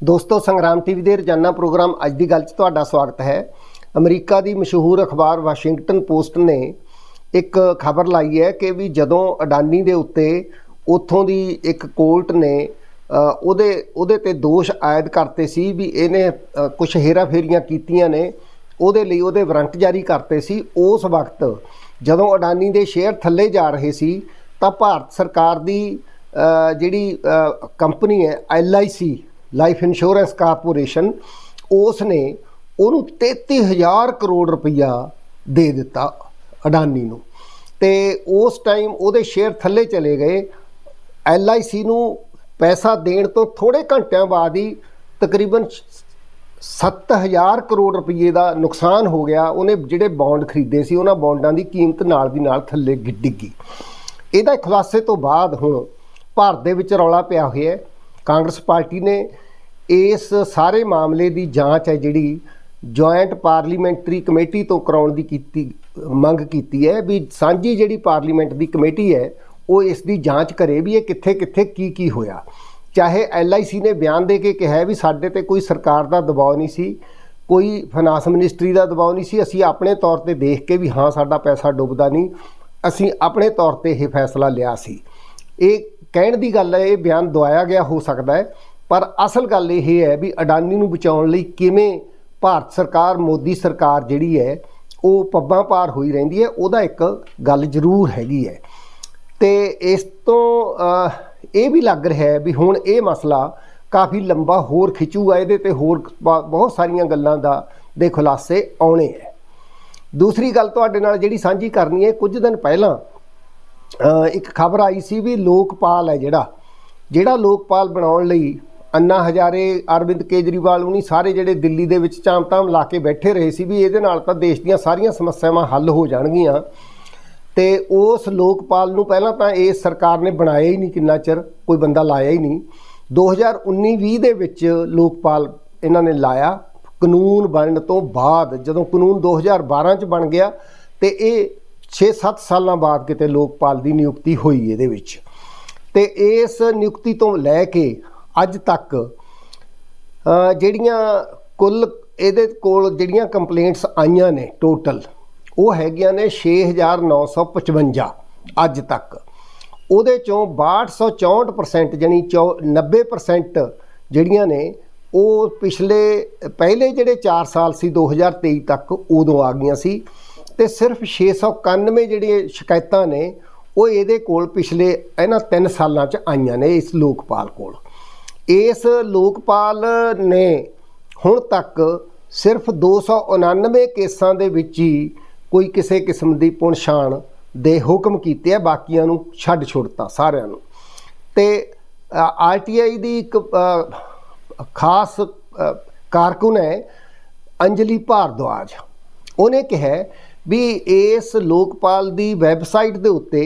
ਦੋਸਤੋ, ਸੰਗਰਾਮ ਟੀਵੀ ਦੇ ਰੋਜ਼ਾਨਾ ਪ੍ਰੋਗਰਾਮ ਅੱਜ ਦੀ ਗੱਲ 'ਚ ਤੁਹਾਡਾ ਸਵਾਗਤ ਹੈ। ਅਮਰੀਕਾ ਦੀ ਮਸ਼ਹੂਰ ਅਖਬਾਰ ਵਾਸ਼ਿੰਗਟਨ ਪੋਸਟ ਨੇ ਇੱਕ ਖਬਰ ਲਾਈ ਹੈ ਕਿ ਵੀ ਜਦੋਂ ਅਡਾਨੀ ਦੇ ਉੱਤੇ ਉੱਥੋਂ ਦੀ ਇੱਕ ਕੋਰਟ ਨੇ ਉਹਦੇ ਉਹਦੇ ਤੇ ਦੋਸ਼ ਆਇਦ ਕਰਤੇ ਸੀ ਵੀ ਇਹਨੇ ਕੁਝ ਹੇਰਾਫੇਰੀਆਂ ਕੀਤੀਆਂ ਨੇ, ਉਹਦੇ ਲਈ ਉਹਦੇ ਵਾਰੰਟ ਜਾਰੀ ਕਰਤੇ ਸੀ। ਉਸ ਵਕਤ ਜਦੋਂ ਅਡਾਨੀ ਦੇ ਸ਼ੇਅਰ ਥੱਲੇ ਜਾ ਰਹੇ ਸੀ, ਤਾਂ ਭਾਰਤ ਸਰਕਾਰ ਦੀ ਜਿਹੜੀ ਕੰਪਨੀ ਹੈ LIC ਲਾਈਫ ਇੰਸ਼ੋਰੈਂਸ ਕਾਰਪੋਰੇਸ਼ਨ ਉਸ ਨੇ ਉਹਨੂੰ 33000 ਕਰੋੜ ਰੁਪਈਆ ਦੇ ਦਿੱਤਾ ਅਡਾਨੀ ਨੂੰ। ਤੇ ਉਸ ਟਾਈਮ ਉਹਦੇ ਸ਼ੇਅਰ ਥੱਲੇ ਚਲੇ ਗਏ। LIC ਨੂੰ ਪੈਸਾ ਦੇਣ ਤੋਂ ਥੋੜੇ ਘੰਟਿਆਂ ਬਾਅਦ ਹੀ ਤਕਰੀਬਨ 7000 ਕਰੋੜ ਰੁਪਏ ਦਾ ਨੁਕਸਾਨ ਹੋ ਗਿਆ। ਉਹਨੇ ਜਿਹੜੇ ਬੌਂਡ ਖਰੀਦੇ ਸੀ, ਉਹਨਾਂ ਬੌਂਡਾਂ ਦੀ ਕੀਮਤ ਨਾਲ ਦੀ ਨਾਲ ਥੱਲੇ ਡਿੱਗੀ। ਇਹਦਾ ਖੁਲਾਸੇ ਤੋਂ ਬਾਅਦ ਹੁਣ ਭਾਰਤ ਦੇ ਵਿੱਚ ਰੌਲਾ ਪਿਆ ਹੋਇਆ ਹੈ। ਕਾਂਗਰਸ ਪਾਰਟੀ ਨੇ ਇਸ ਸਾਰੇ ਮਾਮਲੇ ਦੀ ਜਾਂਚ ਹੈ ਜਿਹੜੀ ਜੁਆਇੰਟ ਪਾਰਲੀਮੈਂਟਰੀ ਕਮੇਟੀ ਤੋਂ ਕਰਾਉਣ ਦੀ ਕੀਤੀ, ਮੰਗ ਕੀਤੀ ਹੈ ਵੀ ਸਾਂਝੀ ਜਿਹੜੀ ਪਾਰਲੀਮੈਂਟ ਦੀ ਕਮੇਟੀ ਹੈ, ਉਹ ਇਸ ਦੀ ਜਾਂਚ ਕਰੇ ਵੀ ਇਹ ਕਿੱਥੇ ਕਿੱਥੇ ਕੀ ਕੀ ਹੋਇਆ। ਚਾਹੇ LIC ਨੇ ਬਿਆਨ ਦੇ ਕੇ ਕਿਹਾ ਵੀ ਸਾਡੇ ਤੇ ਕੋਈ ਸਰਕਾਰ ਦਾ ਦਬਾਅ ਨਹੀਂ ਸੀ, ਕੋਈ ਫਾਈਨਾਂਸ ਮਿਨਿਸਟਰੀ ਦਾ ਦਬਾਅ ਨਹੀਂ ਸੀ, ਅਸੀਂ ਆਪਣੇ ਤੌਰ ਤੇ ਦੇਖ ਕੇ ਵੀ ਹਾਂ ਸਾਡਾ ਪੈਸਾ ਡੁੱਬਦਾ ਨਹੀਂ, ਅਸੀਂ ਆਪਣੇ ਤੌਰ ਤੇ ਇਹ ਫੈਸਲਾ ਲਿਆ ਸੀ। ਇਹ ਕਹਿਣ ਦੀ ਗੱਲ ਹੈ, ਇਹ ਬਿਆਨ ਦਵਾਇਆ ਗਿਆ ਹੋ ਸਕਦਾ ਹੈ ਪਰ ਅਸਲ ਗੱਲ ਇਹ ਹੈ ਵੀ ਅਡਾਨੀ ਨੂੰ ਬਚਾਉਣ ਲਈ ਕਿਵੇਂ ਭਾਰਤ ਸਰਕਾਰ, ਮੋਦੀ ਸਰਕਾਰ ਜਿਹੜੀ ਹੈ, ਉਹ ਪੱਬਾਂ ਪਾਰ ਹੋਈ ਰਹਿੰਦੀ ਹੈ, ਉਹਦਾ ਇੱਕ ਗੱਲ ਜ਼ਰੂਰ ਹੈਗੀ ਹੈ। ਤੇ ਇਸ ਤੋਂ ਇਹ ਵੀ ਲੱਗ ਰਿਹਾ ਹੈ ਵੀ ਹੁਣ ਇਹ ਮਸਲਾ ਕਾਫੀ ਲੰਬਾ ਹੋਰ ਖਿਚੂਗਾ, ਇਹਦੇ ਤੇ ਹੋਰ ਬਹੁਤ ਸਾਰੀਆਂ ਗੱਲਾਂ ਦਾ ਦੇ ਖੁਲਾਸੇ ਆਉਣੇ ਹੈ। ਦੂਸਰੀ ਗੱਲ ਤੁਹਾਡੇ ਨਾਲ ਜਿਹੜੀ ਸਾਂਝੀ ਕਰਨੀ ਹੈ, ਕੁਝ ਦਿਨ ਪਹਿਲਾਂ ਇੱਕ ਖਬਰ ਆਈ ਸੀ ਵੀ ਲੋਕਪਾਲ ਹੈ ਜਿਹੜਾ ਜਿਹੜਾ ਲੋਕਪਾਲ ਬਣਾਉਣ ਲਈ ਅੰਨਾ ਹਜ਼ਾਰੇ, ਅਰਵਿੰਦ ਕੇਜਰੀਵਾਲ ਉਹਨੀ ਸਾਰੇ ਜਿਹੜੇ ਦਿੱਲੀ ਦੇ ਵਿੱਚ ਚਾਮਤਾਮ ਲਾ ਕੇ ਬੈਠੇ ਰਹੇ ਸੀ ਵੀ ਇਹਦੇ ਨਾਲ ਤਾਂ ਦੇਸ਼ ਦੀਆਂ ਸਾਰੀਆਂ ਸਮੱਸਿਆਵਾਂ ਹੱਲ ਹੋ ਜਾਣਗੀਆਂ। ਤੇ ਉਸ ਲੋਕਪਾਲ ਨੂੰ ਪਹਿਲਾਂ ਤਾਂ ਇਸ ਸਰਕਾਰ ਨੇ ਬਣਾਇਆ ਹੀ ਨਹੀਂ ਕਿੰਨਾ ਚਿਰ, ਕੋਈ ਬੰਦਾ ਲਾਇਆ ਹੀ ਨਹੀਂ। 2019-20 ਦੇ ਵਿੱਚ ਲੋਕਪਾਲ ਇਹਨਾਂ ਨੇ ਲਾਇਆ, ਕਾਨੂੰਨ ਬਣਨ ਤੋਂ ਬਾਅਦ, ਜਦੋਂ ਕਾਨੂੰਨ 2012 ਚ ਬਣ ਗਿਆ, ਤੇ ਇਹ 6-7 ਸਾਲਾਂ ਬਾਅਦ ਕਿਤੇ ਲੋਕਪਾਲ ਦੀ ਨਿਯੁਕਤੀ ਹੋਈ ਇਹਦੇ ਵਿੱਚ। ਤੇ ਇਸ ਨਿਯੁਕਤੀ ਤੋਂ ਲੈ ਕੇ ਅੱਜ ਤੱਕ ਜਿਹੜੀਆਂ ਕੁੱਲ, ਇਹਦੇ ਕੋਲ ਜਿਹੜੀਆਂ ਕੰਪਲੇਂਟਸ ਆਈਆਂ ਨੇ ਟੋਟਲ ਉਹ ਹੈਗੀਆਂ ਨੇ 6955 ਅੱਜ ਤੱਕ। ਉਹਦੇ ਚੋਂ 6264% ਜਾਨੀ 90% ਜਿਹੜੀਆਂ ਨੇ, ਉਹ ਪਿਛਲੇ, ਪਹਿਲੇ ਜਿਹੜੇ 4 ਸਾਲ ਸੀ 2023 ਤੱਕ ਉਦੋਂ ਆ ਗਈਆਂ ਸੀ ਤੇ ਸਿਰਫ 691 ਜਿਹੜੀਆਂ ਸ਼ਿਕਾਇਤਾਂ ਨੇ, ਉਹ ਇਹਦੇ ਕੋਲ ਪਿਛਲੇ ਇਹਨਾਂ 3 ਸਾਲਾਂ 'ਚ ਆਈਆਂ ਨੇ ਇਸ ਲੋਕਪਾਲ ਕੋਲ। ਇਸ ਲੋਕਪਾਲ ਨੇ ਹੁਣ ਤੱਕ ਸਿਰਫ 299 ਕੇਸਾਂ ਦੇ ਵਿੱਚ ਹੀ ਕੋਈ ਕਿਸੇ ਕਿਸਮ ਦੀ ਪੁਣਛਾਣ ਦੇ ਹੁਕਮ ਕੀਤੇ ਆ, ਬਾਕੀਆਂ ਨੂੰ ਛੱਡ ਛੁੱਟਤਾ ਸਾਰਿਆਂ ਨੂੰ। ਤੇ ਆਰਟੀਆਈ ਦੀ ਇੱਕ ਖਾਸ ਕਾਰਕੁਨ ਹੈ ਅੰਜਲੀ ਭਾਰਦਵਾਜ। ਉਹਨੇ ਕਿਹਾ ਵੀ ਇਸ ਲੋਕਪਾਲ ਦੀ ਵੈਬਸਾਈਟ ਦੇ ਉੱਤੇ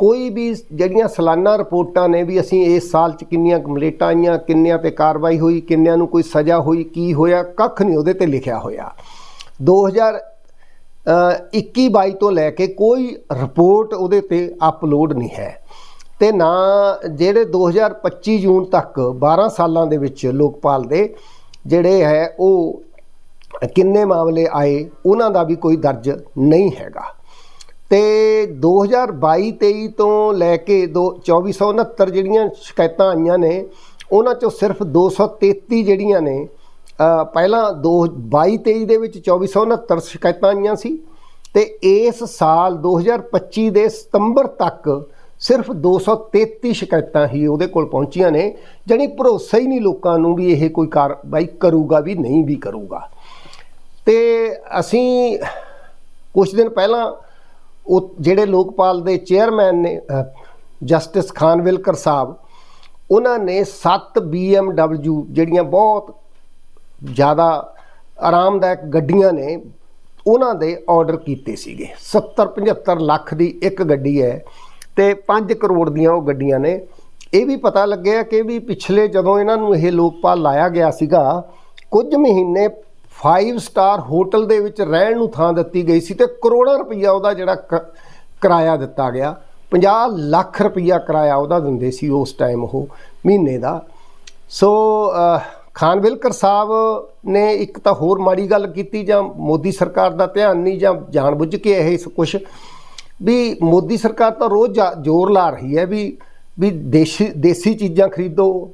ਕੋਈ ਵੀ ਜਿਹੜੀਆਂ ਸਾਲਾਨਾ ਰਿਪੋਰਟਾਂ ਨੇ ਵੀ ਅਸੀਂ ਇਸ ਸਾਲ ਚ ਕਿੰਨੀਆਂ ਕੰਪਲੇਂਟਾਂ ਆਈਆਂ, ਕਿੰਨਿਆਂ ਤੇ ਕਾਰਵਾਈ ਹੋਈ, ਕਿੰਨਿਆਂ ਨੂੰ ਕੋਈ ਸਜ਼ਾ ਹੋਈ, ਕੀ ਹੋਇਆ, ਕੱਖ ਨਹੀਂ ਉਹਦੇ ਤੇ ਲਿਖਿਆ ਹੋਇਆ। 2000 21 22 ਤੋਂ ਲੈ ਕੇ ਕੋਈ ਰਿਪੋਰਟ ਉਹਦੇ ਤੇ ਅਪਲੋਡ ਨਹੀਂ ਹੈ। ਤੇ ਨਾ ਜਿਹੜੇ 2025 ਜੂਨ ਤੱਕ 12 ਸਾਲਾਂ ਦੇ ਵਿੱਚ ਲੋਕਪਾਲ ਦੇ ਜਿਹੜੇ ਹੈ ਉਹ ਕਿੰਨੇ ਮਾਮਲੇ ਆਏ, ਉਹਨਾਂ ਦਾ ਵੀ ਕੋਈ ਦਰਜ ਨਹੀਂ ਹੈਗਾ। ਤੇ 2022-23 ਤੋਂ ਲੈ ਕੇ ਦੋ 2469 ਜਿਹੜੀਆਂ ਸ਼ਿਕਾਇਤਾਂ ਆਈਆਂ ਨੇ ਉਹਨਾਂ ਚੋਂ ਸਿਰਫ 233 ਜਿਹੜੀਆਂ ਨੇ ਅ, ਪਹਿਲਾਂ 22-23 ਦੇ ਵਿੱਚ 2469 ਸ਼ਿਕਾਇਤਾਂ ਆਈਆਂ ਸੀ ਤੇ ਇਸ ਸਾਲ 2025 ਦੇ ਸਤੰਬਰ ਤੱਕ ਸਿਰਫ 233 ਸ਼ਿਕਾਇਤਾਂ ਹੀ ਉਹਦੇ ਕੋਲ ਪਹੁੰਚੀਆਂ ਨੇ ਜਾਣੀ ਭਰੋਸਾ ਹੀ ਨਹੀਂ ਲੋਕਾਂ ਨੂੰ ਵੀ ਇਹ ਕੋਈ ਕਾਰਵਾਈ ਕਰੂਗਾ ਵੀ ਨਹੀਂ ਵੀ ਕਰੂਗਾ। ਤੇ ਅਸੀਂ ਕੁਝ ਦਿਨ ਪਹਿਲਾਂ ਉਹ ਜਿਹੜੇ ਲੋਕਪਾਲ ਦੇ ਚੇਅਰਮੈਨ ਨੇ ਅ, ਜਸਟਿਸ ਖਾਨਵਿਲਕਰ ਸਾਹਿਬ ਉਹਨਾਂ ਨੇ 7 BMW ਜਿਹੜੀਆਂ ਬਹੁਤ ਜ਼ਿਆਦਾ ਆਰਾਮਦਾਇਕ ਗੱਡੀਆਂ ਨੇ ਉਹਨਾਂ ਦੇ ਆਰਡਰ ਕੀਤੇ ਸੀਗੇ। 70 75 ਲੱਖ ਦੀ ਇੱਕ ਗੱਡੀ ਹੈ ਤੇ 5 ਕਰੋੜ ਦੀਆਂ ਉਹ ਗੱਡੀਆਂ ਨੇ। ਇਹ ਵੀ ਪਤਾ ਲੱਗਿਆ ਕਿ ਵੀ ਪਿਛਲੇ ਜਦੋਂ ਇਹਨਾਂ ਨੂੰ ਇਹ ਲੋਕਪਾਲ ਲਾਇਆ ਗਿਆ ਸੀਗਾ ਕੁਝ ਮਹੀਨੇ 5 ਸਟਾਰ ਹੋਟਲ ਦੇ ਵਿੱਚ ਰਹਿਣ ਨੂੰ ਥਾਂ ਦਿੱਤੀ ਗਈ ਸੀ ਤੇ ਕਰੋੜਾਂ ਰੁਪਈਆ ਉਹਦਾ ਜਿਹੜਾ ਕ- ਕਿਰਾਇਆ ਦਿੱਤਾ ਗਿਆ। 50 ਲੱਖ ਰੁਪਈਆ ਕਿਰਾਇਆ ਉਹਦਾ ਦਿੰਦੇ ਸੀ ਉਸ ਟਾਈਮ ਉਹ ਮਹੀਨੇ ਦਾ। ਸੋ ਖਾਨ ਵਿਲਕਰ ਸਾਹਿਬ ਨੇ ਇੱਕ ਤਾਂ ਹੋਰ ਮਾੜੀ ਗੱਲ ਕੀਤੀ ਜਾਂ ਮੋਦੀ ਸਰਕਾਰ ਦਾ ਧਿਆਨ ਨਹੀਂ ਜਾਂ ਜਾਣਬੁੱਝ ਕੇ ਇਹ ਕੁਝ ਵੀ ਮੋਦੀ ਸਰਕਾਰ ਤਾਂ ਰੋਜ਼ ਜਾ- ਜ਼ੋਰ ਲਾ ਰਹੀ ਹੈ ਵੀ ਵੀ ਦੇਸ਼ੀ, ਦੇਸੀ ਚੀਜ਼ਾਂ ਖਰੀਦੋ।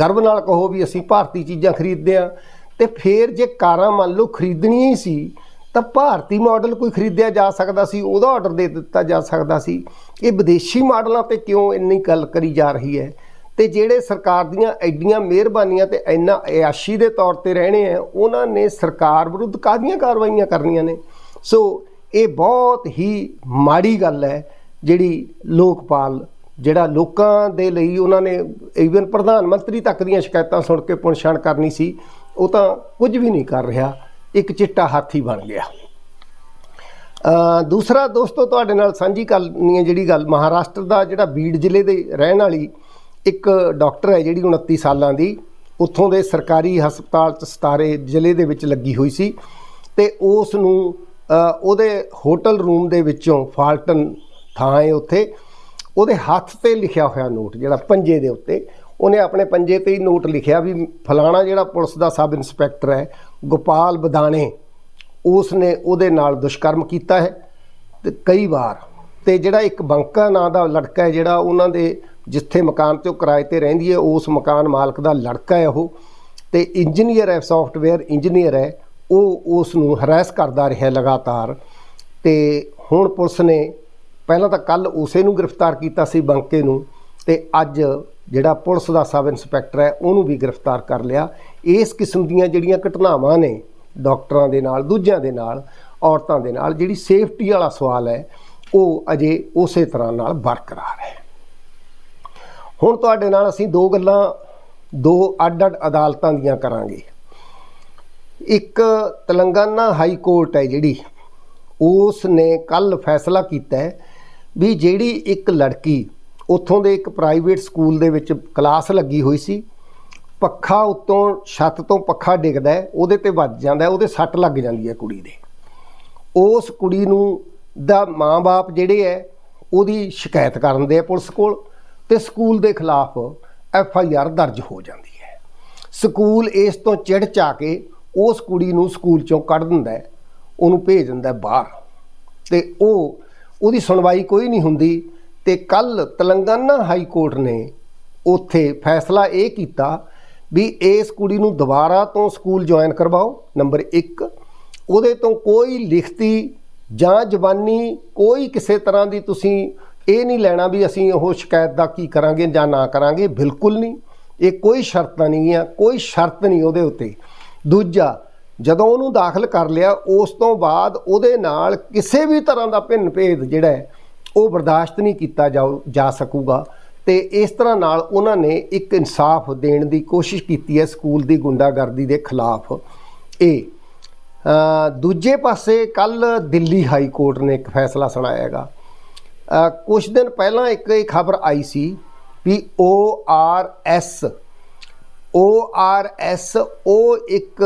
ਗਰਵ ਨਾਲ ਕਹੋ ਵੀ ਅਸੀਂ ਭਾਰਤੀ ਚੀਜ਼ਾਂ ਖਰੀਦਦੇ ਆ ਤੇ ਫੇਰ ਜੇ ਕਾਰਾਂ ਮੰਨ ਲਓ ਖਰੀਦਣੀਆਂ ਹੀ ਸੀ, ਤਾਂ ਭਾਰਤੀ ਮਾਡਲ ਕੋਈ ਖਰੀਦਿਆ ਜਾ ਸਕਦਾ ਸੀ, ਉਹਦਾ ਆਰਡਰ ਦੇ ਦਿੱਤਾ ਜਾ ਸਕਦਾ ਸੀ। ਇਹ ਵਿਦੇਸ਼ੀ ਮਾਡਲਾਂ ਤੇ ਕਿਉਂ ਇੰਨੀ ਗੱਲ ਕਰੀ ਜਾ ਰਹੀ ਹੈ? ਤੇ ਜਿਹੜੇ ਸਰਕਾਰ ਦੀਆਂ ਐਡੀਆਂ ਮਿਹਰਬਾਨੀਆਂ ਤੇ ਇੰਨਾ ਅਯਾਸ਼ੀ ਦੇ ਤੌਰ ਤੇ ਰਹਿਣੇ ਆ, ਉਹਨਾਂ ਨੇ ਸਰਕਾਰ ਵਿਰੁੱਧ ਕਾਹਦੀਆਂ ਕਾਰਵਾਈਆਂ ਕਰਨੀਆਂ ਨੇ? ਸੋ ਇਹ ਬਹੁਤ ਹੀ ਮਾੜੀ ਗੱਲ ਹੈ, ਜਿਹੜੀ ਲੋਕਪਾਲ, ਜਿਹੜਾ ਲੋਕਾਂ ਦੇ ਲਈ ਉਹਨਾਂ ਨੇ ਈਵਨ ਪ੍ਰਧਾਨ ਮੰਤਰੀ ਤੱਕ ਦੀਆਂ ਸ਼ਿਕਾਇਤਾਂ ਸੁਣ ਕੇ ਪੁਣਛਾਣ ਕਰਨੀ ਸੀ। ਉਹ ਤਾਂ ਕੁਝ ਵੀ ਨਹੀਂ ਕਰ ਰਿਹਾ, ਇੱਕ ਚਿੱਟਾ ਹਾਥੀ ਬਣ ਗਿਆ। ਦੂਸਰਾ ਦੋਸਤੋ, ਤੁਹਾਡੇ ਨਾਲ ਸਾਂਝੀ ਕਰਨੀ ਹੈ ਜਿਹੜੀ ਗੱਲ, ਮਹਾਰਾਸ਼ਟਰ ਦਾ ਜਿਹੜਾ ਬੀੜ ਜ਼ਿਲ੍ਹੇ ਦੇ ਰਹਿਣ ਵਾਲੀ ਇੱਕ ਡਾਕਟਰ ਹੈ ਜਿਹੜੀ 29 ਸਾਲਾਂ ਦੀ, ਉੱਥੋਂ ਦੇ ਸਰਕਾਰੀ ਹਸਪਤਾਲ ਚ ਸਤਾਰੇ ਜ਼ਿਲ੍ਹੇ ਦੇ ਵਿੱਚ ਲੱਗੀ ਹੋਈ ਸੀ ਤੇ ਉਸ ਨੂੰ ਉਹਦੇ ਹੋਟਲ ਰੂਮ ਦੇ ਵਿੱਚੋਂ ਫਾਲਟਨ ਥਾਂ ਹੈ ਉੱਥੇ, ਉਹਦੇ ਹੱਥ ਤੇ ਲਿਖਿਆ ਹੋਇਆ ਨੋਟ ਜਿਹੜਾ ਪੰਜੇ ਦੇ ਉੱਤੇ ਉਹਨੇ ਆਪਣੇ ਪੰਜੇ ਤੇ ਹੀ ਨੋਟ ਲਿਖਿਆ ਵੀ ਫਲਾਣਾ ਜਿਹੜਾ ਪੁਲਿਸ ਦਾ ਸਬ ਇੰਸਪੈਕਟਰ ਹੈ, ਗੋਪਾਲ ਬਦਾਣੇ ਉਸ ਨੇ ਉਹਦੇ ਨਾਲ ਦੁਸ਼ਕਰਮ ਕੀਤਾ ਹੈ ਤੇ ਕਈ ਵਾਰ ਤੇ ਜਿਹੜਾ ਇੱਕ ਬੰਕਾ ਨਾਂ ਦਾ ਲੜਕਾ ਹੈ, ਜਿਹੜਾ ਉਹਨਾਂ ਦੇ ਜਿੱਥੇ ਮਕਾਨ ਤੇ ਉਹ ਕਿਰਾਏ ਤੇ ਰਹਿੰਦੀ ਹੈ, ਉਸ ਮਕਾਨ ਮਾਲਕ ਦਾ ਲੜਕਾ ਹੈ ਉਹ ਤੇ ਇੰਜੀਨੀਅਰ ਹੈ ਸੌਫਟਵੇਅਰ ਇੰਜੀਨੀਅਰ ਹੈ, ਉਹ ਉਸ ਨੂੰ ਹਰਾਸ ਕਰਦਾ ਰਿਹਾ ਲਗਾਤਾਰ ਤੇ ਹੁਣ ਪੁਲਿਸ ਨੇ ਪਹਿਲਾਂ ਤਾਂ ਕੱਲ ਉਸੇ ਨੂੰ ਗ੍ਰਿਫਤਾਰ ਕੀਤਾ ਸੀ ਬੰਕੇ ਨੂੰ ਤੇ ਅੱਜ ਜਿਹੜਾ ਪੁਲਿਸ ਦਾ ਸਬ ਇੰਸਪੈਕਟਰ ਹੈ, ਉਹਨੂੰ ਵੀ ਗ੍ਰਿਫਤਾਰ ਕਰ ਲਿਆ। ਇਸ ਕਿਸਮ ਦੀਆਂ ਜਿਹੜੀਆਂ ਘਟਨਾਵਾਂ ਨੇ ਡਾਕਟਰਾਂ ਦੇ ਨਾਲ, ਦੂਜਿਆਂ ਦੇ ਨਾਲ, ਔਰਤਾਂ ਦੇ ਨਾਲ, ਜਿਹੜੀ ਸੇਫਟੀ ਵਾਲਾ ਸਵਾਲ ਹੈ, ਉਹ ਅਜੇ ਉਸੇ ਤਰ੍ਹਾਂ ਨਾਲ ਬਰਕਰਾਰ ਹੈ। ਹੁਣ ਤੁਹਾਡੇ ਨਾਲ ਅਸੀਂ ਦੋ ਗੱਲਾਂ, ਦੋ ਅੱਡ-ਅੱਡ ਅਦਾਲਤਾਂ ਦੀਆਂ ਕਰਾਂਗੇ। ਇੱਕ ਤੇਲੰਗਾਨਾ ਹਾਈ ਕੋਰਟ ਹੈ ਜਿਹੜੀ ਉਸ ਨੇ ਕੱਲ ਫੈਸਲਾ ਕੀਤਾ ਵੀ ਜਿਹੜੀ ਇੱਕ ਲੜਕੀ ਉੱਥੋਂ ਦੇ ਇੱਕ ਪ੍ਰਾਈਵੇਟ ਸਕੂਲ ਦੇ ਵਿੱਚ ਕਲਾਸ ਲੱਗੀ ਹੋਈ ਸੀ। ਪੱਖਾ ਉੱਤੋਂ ਛੱਤ ਤੋਂ ਪੱਖਾ ਡਿੱਗਦਾ ਉਹਦੇ ਤੇ ਵੱਜ ਜਾਂਦਾ ਉਹਦੇ ਸੱਟ ਲੱਗ ਜਾਂਦੀ ਹੈ ਕੁੜੀ ਦੇ। ਉਸ ਕੁੜੀ ਨੂੰ ਦਾ ਮਾਂ-ਬਾਪ ਜਿਹੜੇ ਹੈ, ਉਹਦੀ ਸ਼ਿਕਾਇਤ ਕਰਨ ਦੇ ਆ ਪੁਲਿਸ ਕੋਲ ਤੇ ਸਕੂਲ ਦੇ ਖਿਲਾਫ ਐਫ ਆਈ ਆਰ ਦਰਜ ਹੋ ਜਾਂਦੀ ਹੈ। ਸਕੂਲ ਇਸ ਤੋਂ ਚਿੜ ਚਾ ਕੇ ਉਸ ਕੁੜੀ ਨੂੰ ਸਕੂਲ ਚੋਂ ਕੱਢ ਦਿੰਦਾ ਉਹਨੂੰ ਭੇਜ ਦਿੰਦਾ ਬਾਹਰ। ਤੇ ਉਹ, ਉਹਦੀ ਸੁਣਵਾਈ ਕੋਈ ਨਹੀਂ ਹੁੰਦੀ ਤੇ ਕੱਲ ਤੇਲੰਗਾਨਾ ਹਾਈ ਕੋਰਟ ਨੇ ਉੱਥੇ ਫੈਸਲਾ ਇਹ ਕੀਤਾ ਵੀ ਇਸ ਕੁੜੀ ਨੂੰ ਦੁਬਾਰਾ ਤੋਂ ਸਕੂਲ ਜੁਆਇਨ ਕਰਵਾਓ, ਨੰਬਰ 1 ਉਹਦੇ ਤੋਂ ਕੋਈ ਲਿਖਤੀ ਜਾਂ ਜ਼ਬਾਨੀ ਕੋਈ ਕਿਸੇ ਤਰ੍ਹਾਂ ਦੀ ਤੁਸੀਂ ਇਹ ਨਹੀਂ ਲੈਣਾ ਵੀ ਅਸੀਂ ਉਹ ਸ਼ਿਕਾਇਤ ਦਾ ਕੀ ਕਰਾਂਗੇ ਜਾਂ ਨਾ ਕਰਾਂਗੇ, ਬਿਲਕੁਲ ਨਹੀਂ। ਇਹ ਕੋਈ ਸ਼ਰਤਾਂ ਨਹੀਂ ਆ, ਕੋਈ ਸ਼ਰਤ ਨਹੀਂ ਉਹਦੇ ਉੱਤੇ। ਦੂਜਾ, ਜਦੋਂ ਉਹਨੂੰ ਦਾਖਲ ਕਰ ਲਿਆ, ਉਸ ਤੋਂ ਬਾਅਦ ਉਹਦੇ ਨਾਲ ਕਿਸੇ ਵੀ ਤਰ੍ਹਾਂ ਦਾ ਭਿੰਨ ਭੇਦ ਜਿਹੜਾ ਹੈ ਉਹ ਬਰਦਾਸ਼ਤ ਨਹੀਂ ਕੀਤਾ ਜਾਊ- ਜਾ ਸਕੂਗਾ। ਤੇ ਇਸ ਤਰ੍ਹਾਂ ਨਾਲ ਉਹਨਾਂ ਨੇ ਇੱਕ ਇਨਸਾਫ ਦੇਣ ਦੀ ਕੋਸ਼ਿਸ਼ ਕੀਤੀ ਹੈ ਸਕੂਲ ਦੀ ਗੁੰਡਾਗਰਦੀ ਦੇ ਖਿਲਾਫ। ਇਹ ਦੂਜੇ ਪਾਸੇ ਕੱਲ ਦਿੱਲੀ ਹਾਈ ਕੋਰਟ ਨੇ ਇੱਕ ਫੈਸਲਾ ਸੁਣਾਇਆ ਹੈਗਾ। ਅ, ਕੁਝ ਦਿਨ ਪਹਿਲਾਂ ਇੱਕ ਇਹ ਖਬਰ ਆਈ ਸੀ ਵੀ O R S O R S ਉਹ ਇੱਕ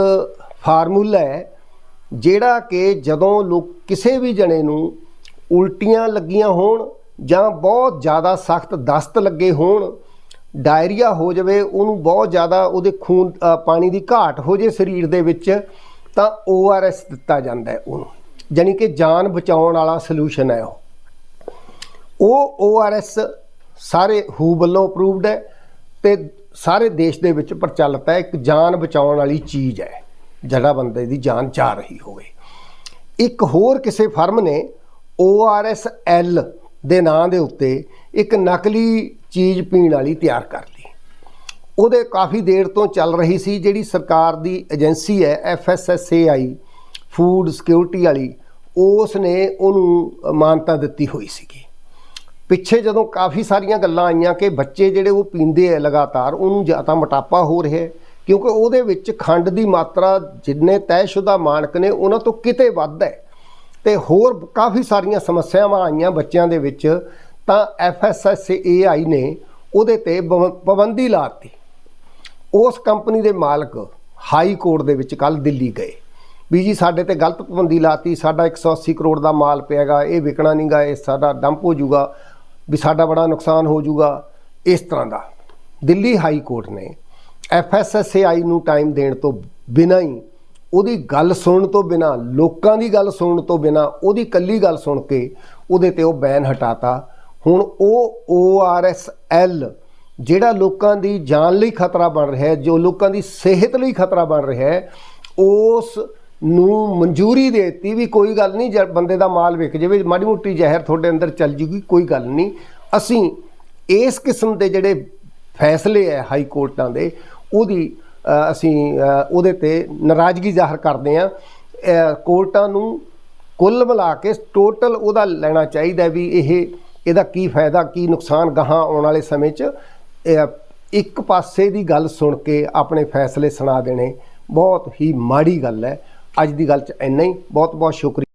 ਫਾਰਮੂਲਾ ਹੈ ਜਿਹੜਾ ਕਿ ਜਦੋਂ ਲੋਕ ਕਿਸੇ ਵੀ ਜਣੇ ਨੂੰ ਉਲਟੀਆਂ ਲੱਗੀਆਂ ਹੋਣ ਜਾਂ ਬਹੁਤ ਜ਼ਿਆਦਾ ਸਖਤ ਦਸਤ ਲੱਗੇ ਹੋਣ, ਡਾਇਰੀਆ ਹੋ ਜਾਵੇ, ਉਹਨੂੰ ਬਹੁਤ ਜ਼ਿਆਦਾ ਉਹਦੇ ਖੂਨ ਪਾਣੀ ਦੀ ਘਾਟ ਹੋ ਜੇ ਸਰੀਰ ਦੇ ਵਿੱਚ, ਤਾਂ ਓ ਆਰ ਐਸ ਦਿੱਤਾ ਜਾਂਦਾ ਹੈ ਉਹਨੂੰ। ਜਾਣੀ ਕਿ ਜਾਨ ਬਚਾਉਣ ਵਾਲਾ ਸੋਲੂਸ਼ਨ ਹੈ ਉਹ। ਉਹ ORS ਸਾਰੇ ਹੂ ਵੱਲੋਂ ਅਪਰੂਵਡ ਹੈ ਤੇ ਸਾਰੇ ਦੇਸ਼ ਦੇ ਵਿੱਚ ਪ੍ਰਚਲਿਤ ਹੈ, ਇੱਕ ਜਾਨ ਬਚਾਉਣ ਵਾਲੀ ਚੀਜ਼ ਹੈ, ਜਿਹੜਾ ਬੰਦੇ ਦੀ ਜਾਨ ਜਾ ਰਹੀ ਹੋਵੇ। ਇੱਕ ਹੋਰ ਕਿਸੇ ਫਰਮ ਨੇ ORSL ਦੇ ਨਾਂ ਦੇ ਉੱਤੇ ਇੱਕ ਨਕਲੀ ਚੀਜ਼ ਪੀਣ ਵਾਲੀ ਤਿਆਰ ਕਰ ਲਈ। ਉਹਦੇ ਕਾਫੀ ਦੇਰ ਤੋਂ ਚੱਲ ਰਹੀ ਸੀ, ਜਿਹੜੀ ਸਰਕਾਰ ਦੀ ਏਜੰਸੀ ਹੈ FSSAI ਫੂਡ ਸਿਕਿਉਰਿਟੀ ਵਾਲੀ ਉਸ ਨੇ ਉਹਨੂੰ ਮਾਨਤਾ ਦਿੱਤੀ ਹੋਈ ਸੀਗੀ। ਪਿੱਛੇ ਜਦੋਂ ਕਾਫੀ ਸਾਰੀਆਂ ਗੱਲਾਂ ਆਈਆਂ ਕਿ ਬੱਚੇ ਜਿਹੜੇ ਉਹ ਪੀਂਦੇ ਆ ਲਗਾਤਾਰ, ਉਹਨੂੰ ਜਾਂ ਤਾਂ ਮੋਟਾਪਾ ਹੋ ਰਿਹਾ ਕਿਉਂਕਿ ਉਹਦੇ ਵਿੱਚ ਖੰਡ ਦੀ ਮਾਤਰਾ ਜਿੰਨੇ ਤੈਅਸ਼ੁਦਾ ਮਾਨਕ ਨੇ, ਉਹਨਾਂ ਤੋਂ ਕਿਤੇ ਵੱਧ ਹੈ। ਤੇ ਹੋਰ ਕਾਫੀ ਸਾਰੀਆਂ ਸਮੱਸਿਆਵਾਂ ਆਈਆਂ ਬੱਚਿਆਂ ਦੇ ਵਿੱਚ, ਤਾਂ FSSAI ਨੇ ਉਹਦੇ ਤੇ ਪਵ- ਪਾਬੰਦੀ ਲਾਤੀ। ਉਸ ਕੰਪਨੀ ਦੇ ਮਾਲਕ ਹਾਈ ਕੋਰਟ ਦੇ ਵਿੱਚ ਕੱਲ ਦਿੱਲੀ ਗਏ। ਵੀ ਜੀ ਸਾਡੇ ਤੇ ਗਲਤ ਪਾਬੰਦੀ ਲਾਤੀ, ਸਾਡਾ 180 ਕਰੋੜ ਦਾ ਮਾਲ ਪਿਆਗਾ, ਇਹ ਵਿਕਣਾ ਨਹੀਂ ਗਾ, ਇਹ ਸਾਡਾ ਡੰਪ ਹੋ ਜਾਊਗਾ ਵੀ ਸਾਡਾ ਬੜਾ ਨੁਕਸਾਨ ਹੋ ਜਾਊਗਾ ਇਸ ਤਰ੍ਹਾਂ ਦਾ। ਦਿੱਲੀ ਹਾਈ ਕੋਰਟ ਨੇ ਐਫਐਸਐਸਏਆਈ ਨੂੰ ਟਾਈਮ ਦੇਣ ਤੋਂ ਬਿਨਾਂ ਹੀ ਉਹਦੀ ਗੱਲ ਸੁਣਨ ਤੋਂ ਬਿਨਾਂ, ਲੋਕਾਂ ਦੀ ਗੱਲ ਸੁਣਨ ਤੋਂ ਬਿਨਾਂ, ਉਹਦੀ ਕੱਲੀ ਗੱਲ ਸੁਣ ਕੇ ਉਹਦੇ ਤੇ ਉਹ ਬੈਨ ਹਟਾਤਾ। ਹੁਣ ਉਹ ORSL ਜਿਹੜਾ ਲੋਕਾਂ ਦੀ ਜਾਨ ਲਈ ਖਤਰਾ ਬਣ ਰਿਹਾ ਹੈ, ਜੋ ਲੋਕਾਂ ਦੀ ਸਿਹਤ ਲਈ ਖਤਰਾ ਬਣ ਰਿਹਾ ਹੈ, ਉਸ ਨੂੰ ਮਨਜ਼ੂਰੀ ਦੇ ਦਿੱਤੀ ਵੀ ਕੋਈ ਗੱਲ ਨਹੀਂ, ਜੇ ਬੰਦੇ ਦਾ ਮਾਲ ਵਿਕ ਜਾਵੇ, ਮਾੜੀ ਮੋਟੀ ਜ਼ਹਿਰ ਤੁਹਾਡੇ ਅੰਦਰ ਚੱਲ ਜੂਗੀ, ਕੋਈ ਗੱਲ ਨਹੀਂ। ਅਸੀਂ ਇਸ ਕਿਸਮ ਦੇ ਜਿਹੜੇ ਫੈਸਲੇ ਹੈ ਹਾਈ ਕੋਰਟਾਂ ਦੇ, ਉਹਦੀ ਅਸੀਂ ਉਹਦੇ ਤੇ ਨਾਰਾਜ਼ਗੀ ਜ਼ਾਹਰ ਕਰਦੇ ਹਾਂ। ਕੋਰਟਾਂ ਨੂੰ ਕੁੱਲ ਮਿਲਾ ਕੇ ਟੋਟਲ ਉਹਦਾ ਲੈਣਾ ਚਾਹੀਦਾ ਵੀ ਇਹ, ਇਹਦਾ ਕੀ ਫਾਇਦਾ, ਕੀ ਨੁਕਸਾਨ ਗਾਹਾਂ ਆਉਣ ਵਾਲੇ ਸਮੇਂ 'ਚ। ਇੱਕ ਪਾਸੇ ਦੀ ਗੱਲ ਸੁਣ ਕੇ ਆਪਣੇ ਫੈਸਲੇ ਸੁਣਾ ਦੇਣੇ ਬਹੁਤ ਹੀ ਮਾੜੀ ਗੱਲ ਹੈ। ਅੱਜ ਦੀ ਗੱਲ 'ਚ ਇੰਨਾ ਹੀ। ਬਹੁਤ ਬਹੁਤ ਸ਼ੁਕਰੀਆ।